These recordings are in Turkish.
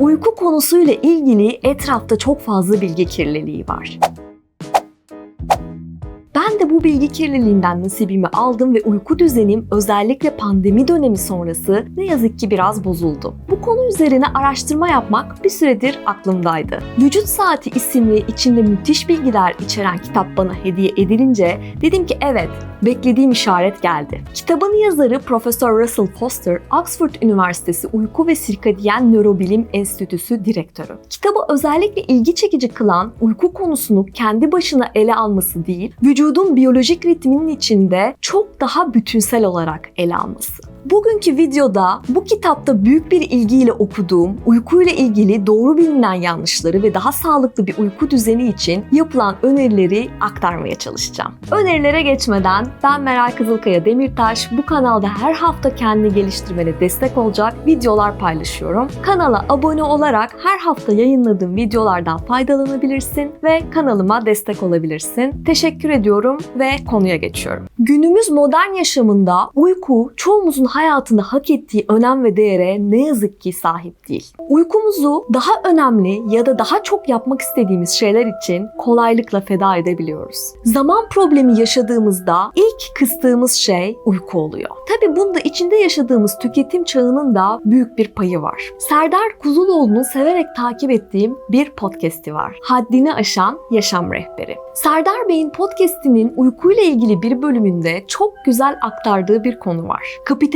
Uyku konusuyla ilgili etrafta çok fazla bilgi kirliliği var. Bu bilgi kirliliğinden nasibimi aldım ve uyku düzenim özellikle pandemi dönemi sonrası ne yazık ki biraz bozuldu. Bu konu üzerine araştırma yapmak bir süredir aklımdaydı. Vücut Saati isimli içinde müthiş bilgiler içeren kitap bana hediye edilince dedim ki evet beklediğim işaret geldi. Kitabın yazarı Profesör Russell Foster, Oxford Üniversitesi Uyku ve Sirkadiyen Nörobilim Enstitüsü direktörü. Kitabı özellikle ilgi çekici kılan uyku konusunu kendi başına ele alması değil, vücudun biyolojik ritminin içinde çok daha bütünsel olarak ele alması. Bugünkü videoda bu kitapta büyük bir ilgiyle okuduğum uykuyla ilgili doğru bilinen yanlışları ve daha sağlıklı bir uyku düzeni için yapılan önerileri aktarmaya çalışacağım. Önerilere geçmeden ben Meral Kızılkaya Demirtaş. Bu kanalda her hafta kendini geliştirmene destek olacak videolar paylaşıyorum. Kanala abone olarak her hafta yayınladığım videolardan faydalanabilirsin ve kanalıma destek olabilirsin. Teşekkür ediyorum ve konuya geçiyorum. Günümüz modern yaşamında uyku çoğumuzun hayatında hak ettiği önem ve değere ne yazık ki sahip değil. Uykumuzu daha önemli ya da daha çok yapmak istediğimiz şeyler için kolaylıkla feda edebiliyoruz. Zaman problemi yaşadığımızda ilk kıstığımız şey uyku oluyor. Tabi bunda içinde yaşadığımız tüketim çağının da büyük bir payı var. Serdar Kuzuloğlu'nun severek takip ettiğim bir podcast'i var. Haddini Aşan Yaşam Rehberi. Serdar Bey'in podcast'inin uykuyla ilgili bir bölümünde çok güzel aktardığı bir konu var.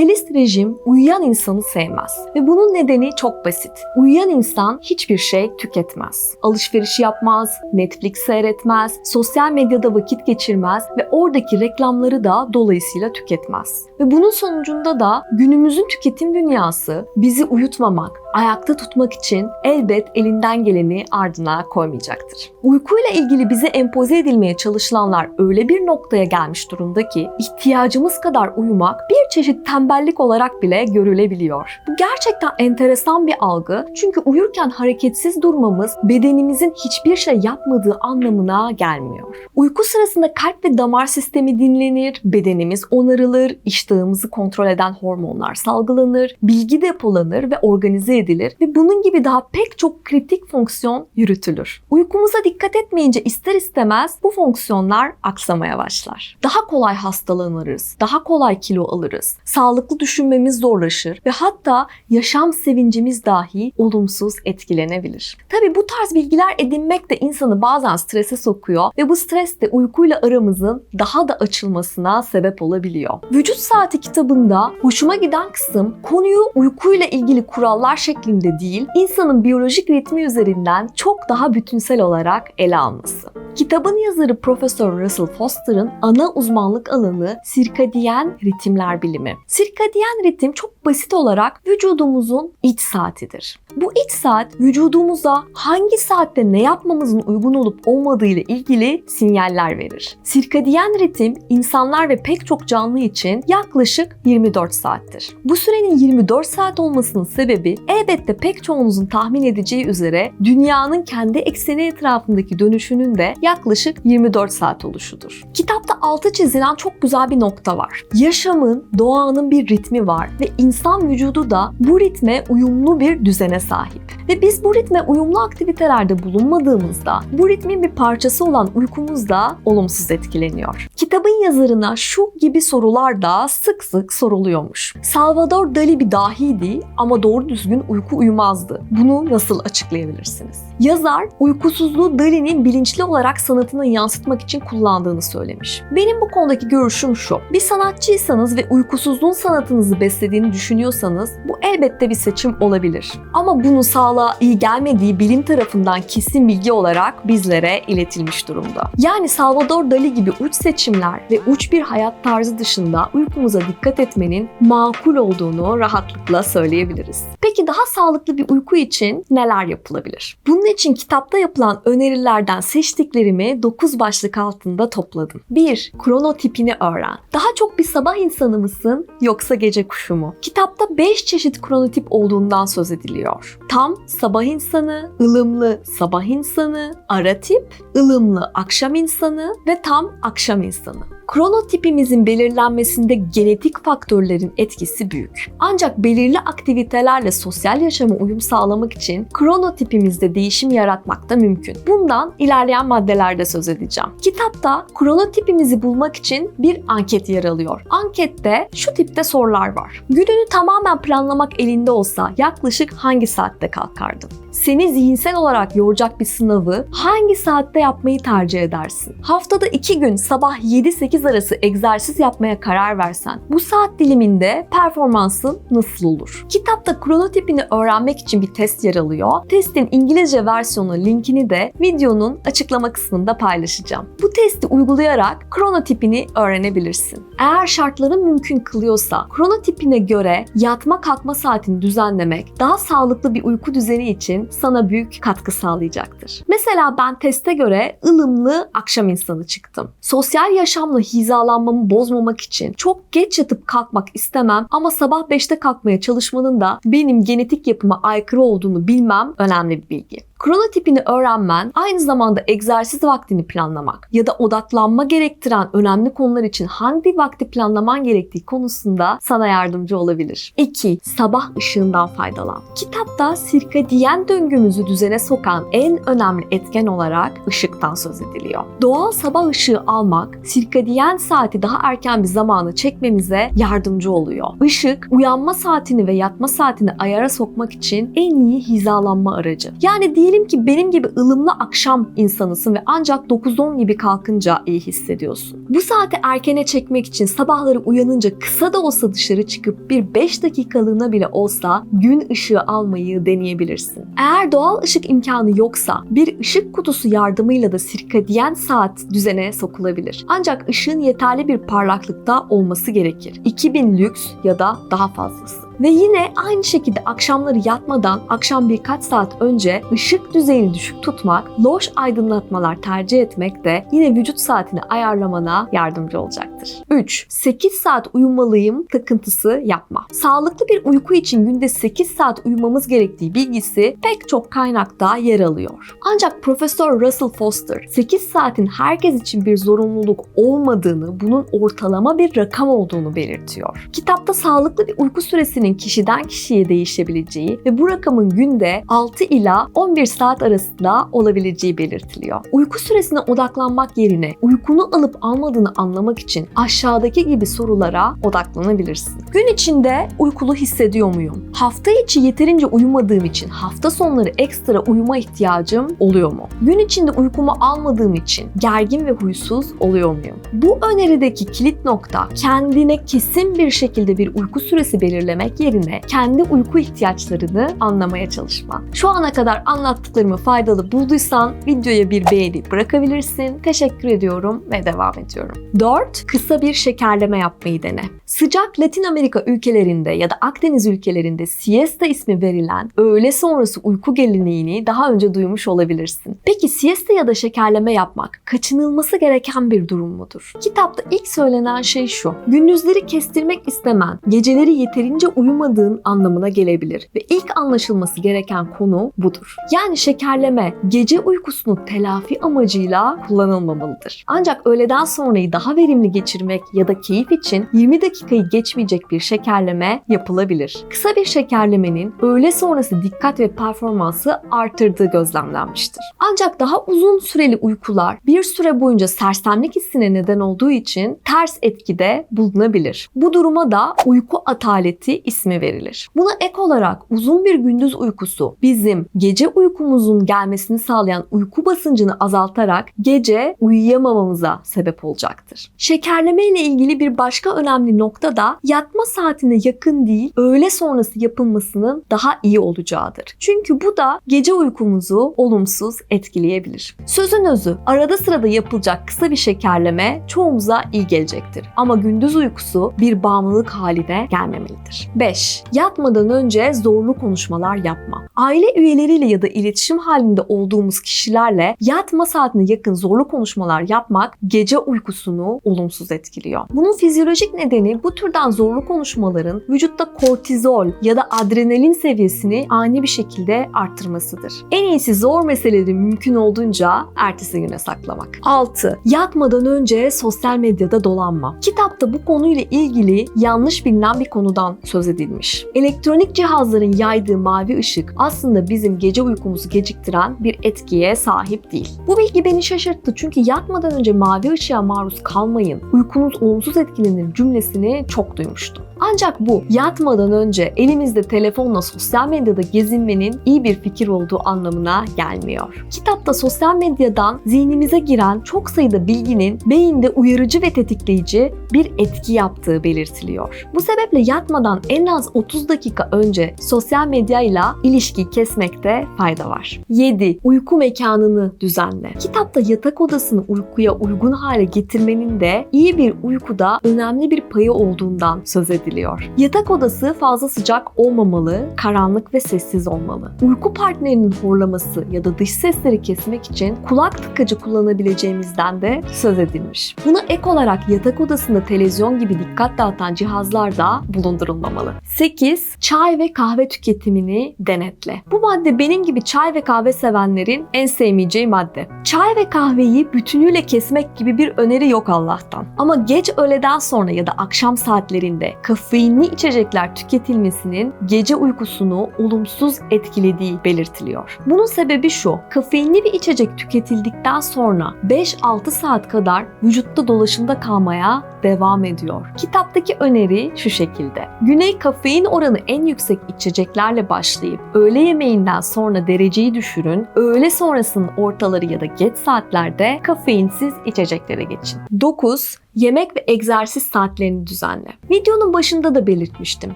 Kapitalist rejim uyuyan insanı sevmez ve bunun nedeni çok basit. Uyuyan insan hiçbir şey tüketmez. Alışveriş yapmaz, Netflix seyretmez, sosyal medyada vakit geçirmez ve oradaki reklamları da dolayısıyla tüketmez. Ve bunun sonucunda da günümüzün tüketim dünyası bizi uyutmamak, ayakta tutmak için elbet elinden geleni ardına koymayacaktır. Uykuyla ilgili bize empoze edilmeye çalışılanlar öyle bir noktaya gelmiş durumda ki ihtiyacımız kadar uyumak bir çeşit tembellik olarak bile görülebiliyor. Bu gerçekten enteresan bir algı çünkü uyurken hareketsiz durmamız bedenimizin hiçbir şey yapmadığı anlamına gelmiyor. Uyku sırasında kalp ve damar sistemi dinlenir, bedenimiz onarılır, iştahımızı kontrol eden hormonlar salgılanır, bilgi depolanır ve organize edilir ve bunun gibi daha pek çok kritik fonksiyon yürütülür. Uykumuza dikkat etmeyince ister istemez bu fonksiyonlar aksamaya başlar. Daha kolay hastalanırız, daha kolay kilo alırız, sağlıklı düşünmemiz zorlaşır ve hatta yaşam sevincimiz dahi olumsuz etkilenebilir. Tabi bu tarz bilgiler edinmek de insanı bazen strese sokuyor ve bu stres de uykuyla aramızın daha da açılmasına sebep olabiliyor. Vücut Saati kitabında hoşuma giden kısım konuyu uykuyla ilgili kurallar şeklinde değil, insanın biyolojik ritmi üzerinden çok daha bütünsel olarak ele alması. Kitabın yazarı Profesör Russell Foster'ın ana uzmanlık alanı sirkadiyen ritimler bilimi. Sirkadiyen ritim çok basit olarak vücudumuzun iç saatidir. Bu iç saat vücudumuza hangi saatte ne yapmamızın uygun olup olmadığı ile ilgili sinyaller verir. Sirkadiyen ritim insanlar ve pek çok canlı için yaklaşık 24 saattir. Bu sürenin 24 saat olmasının sebebi elbette pek çoğunuzun tahmin edeceği üzere dünyanın kendi ekseni etrafındaki dönüşünün de yaklaşık 24 saat oluşudur. Kitapta altı çizilen çok güzel bir nokta var. Yaşamın, doğanın bir ritmi var ve insan vücudu da bu ritme uyumlu bir düzene sahip. Ve biz bu ritme uyumlu aktivitelerde bulunmadığımızda bu ritmin bir parçası olan uykumuz da olumsuz etkileniyor. Kitabın yazarına şu gibi sorular da sık sık soruluyormuş. Salvador Dali bir dahiydi ama doğru düzgün uyku uyumazdı. Bunu nasıl açıklayabilirsiniz? Yazar uykusuzluğu Dali'nin bilinçli olarak sanatına yansıtmak için kullandığını söylemiş. Benim bu konudaki görüşüm şu. Bir sanatçıysanız ve uykusuzluğun sanatınızı beslediğini düşünüyorsanız bu elbette bir seçim olabilir. Ama bunun sağlığa iyi gelmediği bilim tarafından kesin bilgi olarak bizlere iletilmiş durumda. Yani Salvador Dali gibi uç seçimler ve uç bir hayat tarzı dışında uykumuza dikkat etmenin makul olduğunu rahatlıkla söyleyebiliriz. Peki daha sağlıklı bir uyku için neler yapılabilir? Bunun için kitapta yapılan önerilerden seçtiklerimi 9 başlık altında topladım. 1. Kronotipini öğren. Daha çok bir sabah insanı mısın yoksa gece kuşu mu? Kitapta 5 çeşit kronotip olduğundan söz ediliyor. Tam sabah insanı, ılımlı sabah insanı, ara tip, ılımlı akşam insanı ve tam akşam insanı. Kronotipimizin belirlenmesinde genetik faktörlerin etkisi büyük. Ancak belirli aktivitelerle sosyal yaşama uyum sağlamak için kronotipimizde değişim yaratmak da mümkün. Bundan ilerleyen maddelerde söz edeceğim. Kitapta kronotipimizi bulmak için bir anket yer alıyor. Ankette şu tipte sorular var. Gününü tamamen planlamak elinde olsa yaklaşık hangi saatte kalkardın? Seni zihinsel olarak yoracak bir sınavı hangi saatte yapmayı tercih edersin? Haftada iki gün sabah 7-8 arası egzersiz yapmaya karar versen bu saat diliminde performansın nasıl olur? Kitapta kronotipini öğrenmek için bir test yer alıyor. Testin İngilizce versiyonu linkini de videonun açıklama kısmında paylaşacağım. Bu testi uygulayarak kronotipini öğrenebilirsin. Eğer şartların mümkün kılıyorsa kronotipine göre yatma kalkma saatini düzenlemek daha sağlıklı bir uyku düzeni için sana büyük katkı sağlayacaktır. Mesela ben teste göre ılımlı akşam insanı çıktım. Sosyal yaşamla hizalanmamı bozmamak için çok geç yatıp kalkmak istemem ama sabah 5'te kalkmaya çalışmanın da benim genetik yapıma aykırı olduğunu bilmem önemli bir bilgi. Kronotipini öğrenmen aynı zamanda egzersiz vaktini planlamak ya da odaklanma gerektiren önemli konular için hangi vakti planlaman gerektiği konusunda sana yardımcı olabilir. 2. Sabah ışığından faydalan. Kitapta sirkadiyen döngümüzü düzene sokan en önemli etken olarak ışıktan söz ediliyor. Doğal sabah ışığı almak sirkadiyen saati daha erken bir zamana çekmemize yardımcı oluyor. Işık uyanma saatini ve yatma saatini ayara sokmak için en iyi hizalanma aracı. Yani diyelim ki benim gibi ılımlı akşam insanısın ve ancak 9-10 gibi kalkınca iyi hissediyorsun. Bu saati erkene çekmek için sabahları uyanınca kısa da olsa dışarı çıkıp bir 5 dakikalığına bile olsa gün ışığı almayı deneyebilirsin. Eğer doğal ışık imkanı yoksa bir ışık kutusu yardımıyla da sirkadiyen saat düzene sokulabilir. Ancak ışığın yeterli bir parlaklıkta olması gerekir. 2000 lüks ya da daha fazlası. Ve yine aynı şekilde akşamları yatmadan akşam birkaç saat önce ışık düzeyini düşük tutmak, loş aydınlatmalar tercih etmek de yine vücut saatini ayarlamana yardımcı olacaktır. 3. 8 saat uyumalıyım takıntısı yapma. Sağlıklı bir uyku için günde 8 saat uyumamız gerektiği bilgisi pek çok kaynakta yer alıyor. Ancak Profesör Russell Foster 8 saatin herkes için bir zorunluluk olmadığını, bunun ortalama bir rakam olduğunu belirtiyor. Kitapta sağlıklı bir uyku süresinin kişiden kişiye değişebileceği ve bu rakamın günde 6 ila 11 saat arasında olabileceği belirtiliyor. Uyku süresine odaklanmak yerine uykunu alıp almadığını anlamak için aşağıdaki gibi sorulara odaklanabilirsin. Gün içinde uykulu hissediyor muyum? Hafta içi yeterince uyumadığım için hafta sonları ekstra uyuma ihtiyacım oluyor mu? Gün içinde uykumu almadığım için gergin ve huysuz oluyor muyum? Bu önerideki kilit nokta kendine kesin bir şekilde bir uyku süresi belirlemek yerine kendi uyku ihtiyaçlarını anlamaya çalışman. Şu ana kadar anlattıklarımı faydalı bulduysan videoya bir beğeni bırakabilirsin. Teşekkür ediyorum ve devam ediyorum. 4. Kısa bir şekerleme yapmayı dene. Sıcak Latin Amerika ülkelerinde ya da Akdeniz ülkelerinde siesta ismi verilen öğle sonrası uyku geleneğini daha önce duymuş olabilirsin. Peki siesta ya da şekerleme yapmak kaçınılması gereken bir durum mudur? Kitapta ilk söylenen şey şu. Gündüzleri kestirmek istemen, geceleri yeterince uyumadığın anlamına gelebilir ve ilk anlaşılması gereken konu budur. Yani şekerleme gece uykusunu telafi amacıyla kullanılmamalıdır. Ancak öğleden sonrayı daha verimli geçirmek ya da keyif için 20 dakikayı geçmeyecek bir şekerleme yapılabilir. Kısa bir şekerlemenin öğle sonrası dikkat ve performansı artırdığı gözlemlenmiştir. Ancak daha uzun süreli uykular bir süre boyunca sersemlik hissine neden olduğu için ters etkide bulunabilir. Bu duruma da uyku ataleti ismi verilir. Buna ek olarak uzun bir gündüz uykusu bizim gece uykumuzun gelmesini sağlayan uyku basıncını azaltarak gece uyuyamamamıza sebep olacaktır. Şekerleme ile ilgili bir başka önemli nokta da yatma saatine yakın değil, öğle sonrası yapılmasının daha iyi olacağıdır. Çünkü bu da gece uykumuzu olumsuz etkileyebilir. Sözün özü, arada sırada yapılacak kısa bir şekerleme çoğumuza iyi gelecektir. Ama gündüz uykusu bir bağımlılık haline gelmemelidir. 5. Yatmadan önce zorlu konuşmalar yapma. Aile üyeleriyle ya da iletişim halinde olduğumuz kişilerle yatma saatine yakın zorlu konuşmalar yapmak gece uykusunu olumsuz etkiliyor. Bunun fizyolojik nedeni bu türden zorlu konuşmaların vücutta kortizol ya da adrenalin seviyesini ani bir şekilde arttırmasıdır. En iyisi zor meseleleri mümkün olduğunca ertesi güne saklamak. 6. Yatmadan önce sosyal medyada dolanma. Kitapta bu konuyla ilgili yanlış bilinen bir konudan söz edilmiş. Elektronik cihazların yaydığı mavi ışık aslında bizim gece uykumuzu geciktiren bir etkiye sahip değil. Bu bilgi beni şaşırttı çünkü yatmadan önce mavi ışığa maruz kalmayın, uykunuz olumsuz etkilenir cümlesini çok duymuştum. Ancak bu yatmadan önce elimizde telefonla sosyal medyada gezinmenin iyi bir fikir olduğu anlamına gelmiyor. Kitapta sosyal medyadan zihnimize giren çok sayıda bilginin beyinde uyarıcı ve tetikleyici bir etki yaptığı belirtiliyor. Bu sebeple yatmadan en az 30 dakika önce sosyal medyayla ilişki kesmekte fayda var. 7. Uyku mekanını düzenle. Kitapta yatak odasını uykuya uygun hale getirmenin de iyi bir uykuda önemli bir payı olduğundan söz ediliyor. Yatak odası fazla sıcak olmamalı, karanlık ve sessiz olmalı. Uyku partnerinin horlaması ya da dış sesleri kesmek için kulak tıkacı kullanabileceğimizden de söz edilmiş. Buna ek olarak yatak odasında televizyon gibi dikkat dağıtan cihazlar da bulundurulmamalı. 8. Çay ve kahve tüketimini denetle. Bu madde benim gibi çay ve kahve sevenlerin en sevmeyeceği madde. Çay ve kahveyi bütünüyle kesmek gibi bir öneri yok Allah'tan. Ama geç öğleden sonra ya da akşam saatlerinde kafeinli içecekler tüketilmesinin gece uykusunu olumsuz etkilediği belirtiliyor. Bunun sebebi şu, kafeinli bir içecek tüketildikten sonra 5-6 saat kadar vücutta dolaşımda kalmaya devam ediyor. Kitaptaki öneri şu şekilde. Güney kafein oranı en yüksek içeceklerle başlayıp öğle yemeğinden sonra dereceyi düşürün. Öğle sonrasının ortaları ya da geç saatlerde kafeinsiz içeceklere geçin. 9. Yemek ve egzersiz saatlerini düzenle. Videonun başında da belirtmiştim.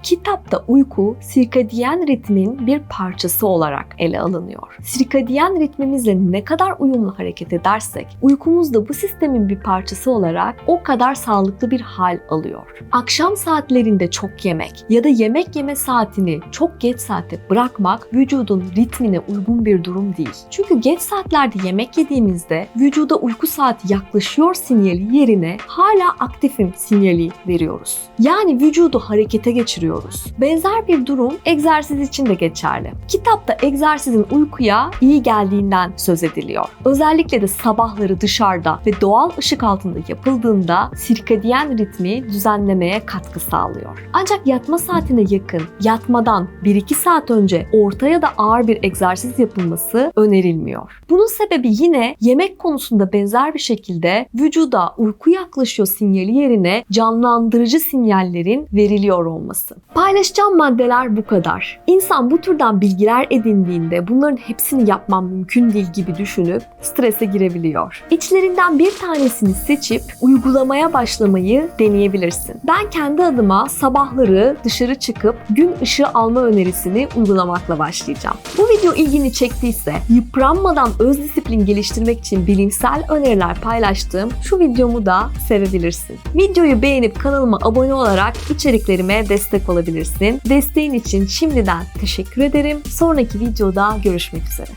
Kitapta uyku sirkadiyen ritmin bir parçası olarak ele alınıyor. Sirkadiyen ritmimizle ne kadar uyumlu hareket edersek uykumuz da bu sistemin bir parçası olarak o kadar sağlıklı bir hal alıyor. Akşam saatlerinde çok yemek ya da yemek yeme saatini çok geç saate bırakmak vücudun ritmine uygun bir durum değil. Çünkü geç saatlerde yemek yediğimizde vücuda uyku saati yaklaşıyor sinyali yerine hala aktifim sinyali veriyoruz. Yani vücudu harekete geçiriyoruz. Benzer bir durum egzersiz için de geçerli. Kitapta egzersizin uykuya iyi geldiğinden söz ediliyor. Özellikle de sabahları dışarıda ve doğal ışık altında yapıldığında sirkadiyen ritmi düzenlemeye katkı sağlıyor. Ancak yatma saatine yakın, yatmadan 1-2 saat önce orta ya da ağır bir egzersiz yapılması önerilmiyor. Bunun sebebi yine yemek konusunda benzer bir şekilde vücuda uyku yaklaşıyor sinyali yerine canlandırıcı sinyallerin veriliyor olması. Paylaşacağım maddeler bu kadar. İnsan bu türden bilgiler edindiğinde bunların hepsini yapmam mümkün değil gibi düşünüp strese girebiliyor. İçlerinden bir tanesini seçip uygulamaya başlamayı deneyebilirsin. Ben kendi adıma sabahları dışarı çıkıp gün ışığı alma önerisini uygulamakla başlayacağım. Bu video ilgini çektiyse yıpranmadan öz disiplin geliştirmek için bilimsel öneriler paylaştığım şu videomu da sevebilirsin. Videoyu beğenip kanalıma abone olarak içeriklerime destek olabilirsin. Desteğin için şimdiden teşekkür ederim. Sonraki videoda görüşmek üzere.